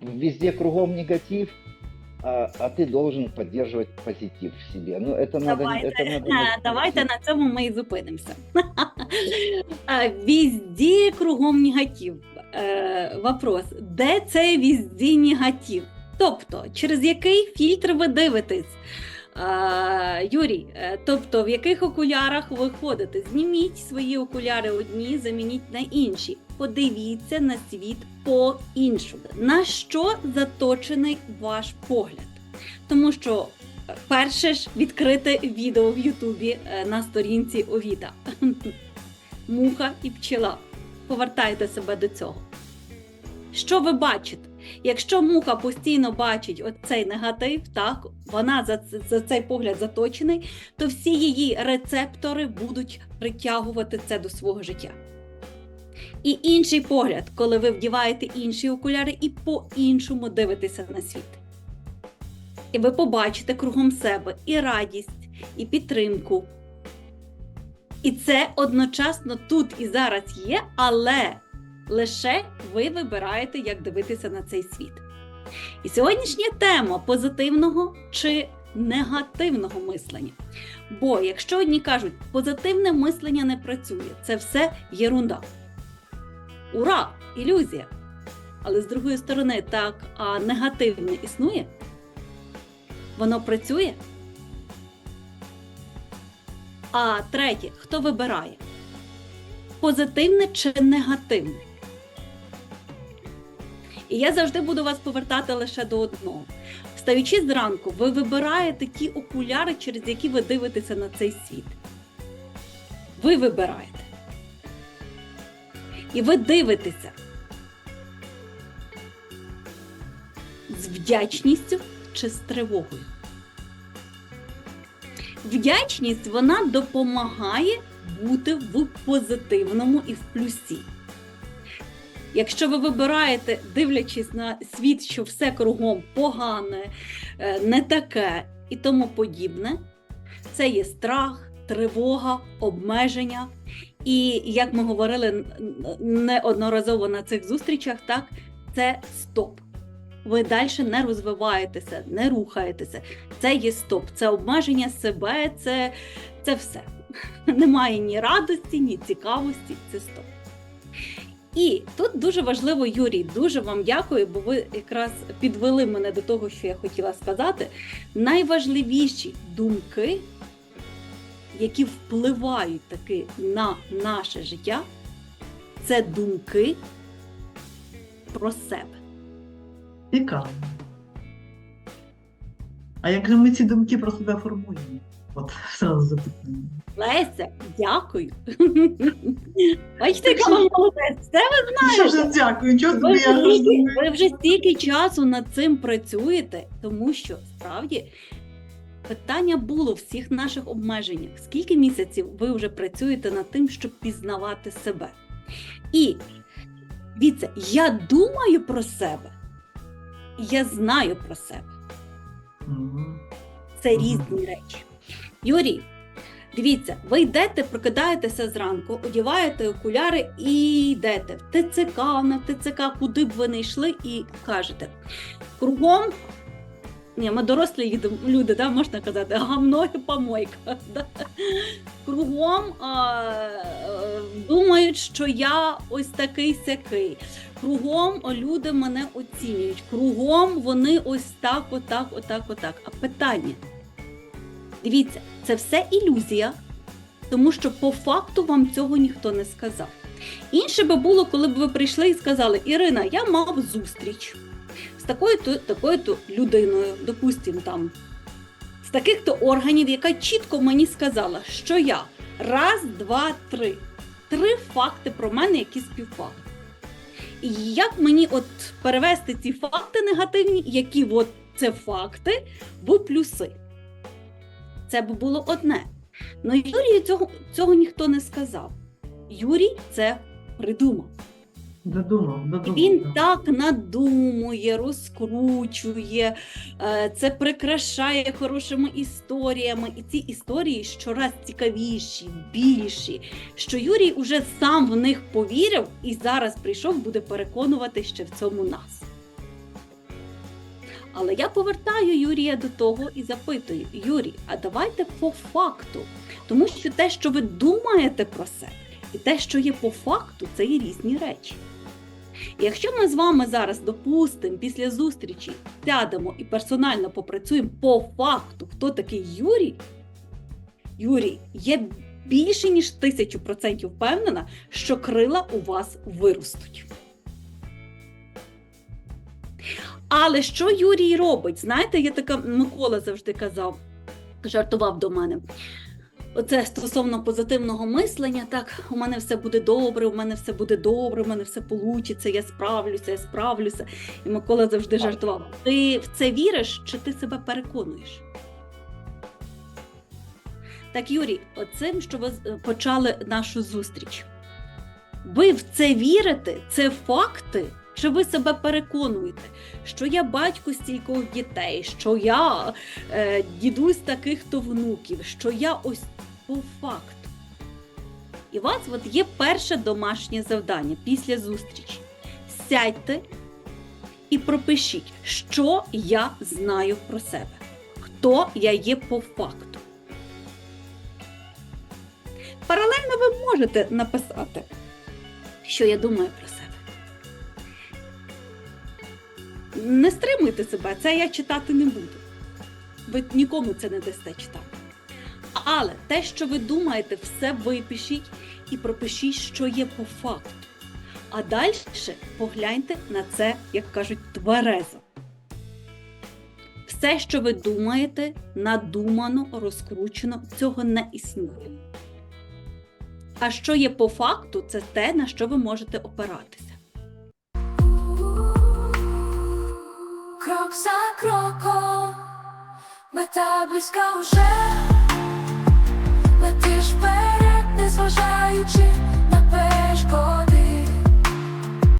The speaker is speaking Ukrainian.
везде кругом негатив, а, а ты должен поддерживать позитив в себе. Ну, это надо... Давайте, это надо е, давайте на цьому ми і зупинимося. Е, Візді кругом негатив. Е, Вопрос: де цей візді негатив? Тобто, через який фільтр ви дивитесь? Юрій, е, тобто в яких окулярах ви ходите? Зніміть свої окуляри одні, замініть на інші. Подивіться на світ по-іншому. На що заточений ваш погляд? Тому що е, перше ж відкрите відео в Ютубі е, на сторінці Овіта. Муха і пчела. Повертайте себе до цього. Що ви бачите? Якщо муха постійно бачить оцей негатив, так, вона за, за цей погляд заточений, то всі її рецептори будуть притягувати це до свого життя. І інший погляд, коли ви вдіваєте інші окуляри і по-іншому дивитеся на світ. І ви побачите кругом себе і радість, і підтримку. І це одночасно тут і зараз є, але лише ви вибираєте, як дивитися на цей світ. І сьогоднішня тема позитивного чи негативного мислення. Бо якщо одні кажуть, позитивне мислення не працює, це все єрунда. Ура! Ілюзія! Але з другої сторони, так, а негативне існує? Воно працює? А третє, хто вибирає? Позитивне чи негативне? І я завжди буду вас повертати лише до одного. Встаючи зранку, ви вибираєте ті окуляри, через які ви дивитеся на цей світ. Ви вибираєте. І ви дивитеся з вдячністю чи з тривогою. Вдячність вона допомагає бути в позитивному і в плюсі. Якщо ви вибираєте, дивлячись на світ, що все кругом погане, е, не таке і тому подібне, це є страх, тривога, обмеження. І як ми говорили неодноразово на цих зустрічах, так, це стоп. Ви далі не розвиваєтеся, не рухаєтеся. Це є стоп, це обмеження себе, це, це все. Немає ні радості, ні цікавості, це стоп. І тут дуже важливо, Юрій, дуже вам дякую, бо ви якраз підвели мене до того, що я хотіла сказати. Найважливіші думки, які впливають таки на наше життя, це думки про себе. Цікаво. А як же ми ці думки про себе формуємо? От зразу запитання. Леся, дякую. Бачите, яка ви молодець. Це ви Що ж дякую, чого Ви тобі вже, я стільки, ви вже стільки часу над цим працюєте, тому що справді питання було в всіх наших обмеженнях. Скільки місяців ви вже працюєте над тим, щоб пізнавати себе? І дивіться, я думаю про себе, і я знаю про себе. Мгм. Це Мгм. різні речі. Юрій, дивіться, ви йдете, прокидаєтеся зранку, одягаєте окуляри і йдете в ТЦК, на ТЦК, куди б ви не йшли, і кажете. Кругом, ні, ми дорослі люди, да, можна казати, гамно і помойка. Да? Кругом а, е, думають, що я ось такий сякий. Кругом люди мене оцінюють. Кругом вони ось так, отак, отак, отак. А питання. Дивіться, це все ілюзія, тому що по факту вам цього ніхто не сказав. Інше би було, коли б ви прийшли і сказали: Ірина, я мав зустріч з такою-то такою-то людиною, допустимо, там, з таких-то органів, яка чітко мені сказала, що я раз, два, три. Три факти про мене, які співпали. І як мені от перевести ці факти негативні, які от це факти, в плюси? Це б було одне. Ну Юрію цього, цього ніхто не сказав. Юрій це придумав. Додумав, додумав. Він так надумує, розкручує, е, це прикрашає хорошими історіями. І ці історії щораз цікавіші, більші. Що Юрій уже сам в них повірив і зараз прийшов, буде переконувати ще в цьому нас. Але я повертаю Юрія до того і запитую: Юрій, а давайте по факту. Тому що те, що ви думаєте про себе, і те, що є по факту, це є різні речі. І якщо ми з вами зараз допустимо після зустрічі сядемо і персонально попрацюємо по факту, хто такий Юрій, Юрій, є більше ніж тисячу процентів впевнена, що крила у вас виростуть. Але що Юрій робить? Знаєте, я така Микола завжди казав, жартував до мене. Оце стосовно позитивного мислення, так, у мене все буде добре, у мене все буде добре, у мене все получиться, я справлюся, я справлюся. І Микола завжди Так. жартував. Ти в це віриш, чи ти себе переконуєш? Так, Юрій, оцим, що ви почали нашу зустріч. Ви в це вірите? Це факти? Чи ви себе переконуєте, що я батько стількох дітей, що я е, дідусь таких то внуків, що я ось по факту. І у вас от є перше домашнє завдання після зустрічі. Сядьте і пропишіть, що я знаю про себе, хто я є по факту. Паралельно ви можете написати, що я думаю про себе. Не стримуйте себе, це я читати не буду. Ви нікому це не дасте читати. Але те, що ви думаєте, все випишіть і пропишіть, що є по факту. А далі погляньте на це, як кажуть, тверезо. Все, що ви думаєте, надумано, розкручено, цього не існує. А що є по факту, це те, на що ви можете опиратися. крок за кроком, мета близька уже, летиш вперед, не зважаючи на перешкоди.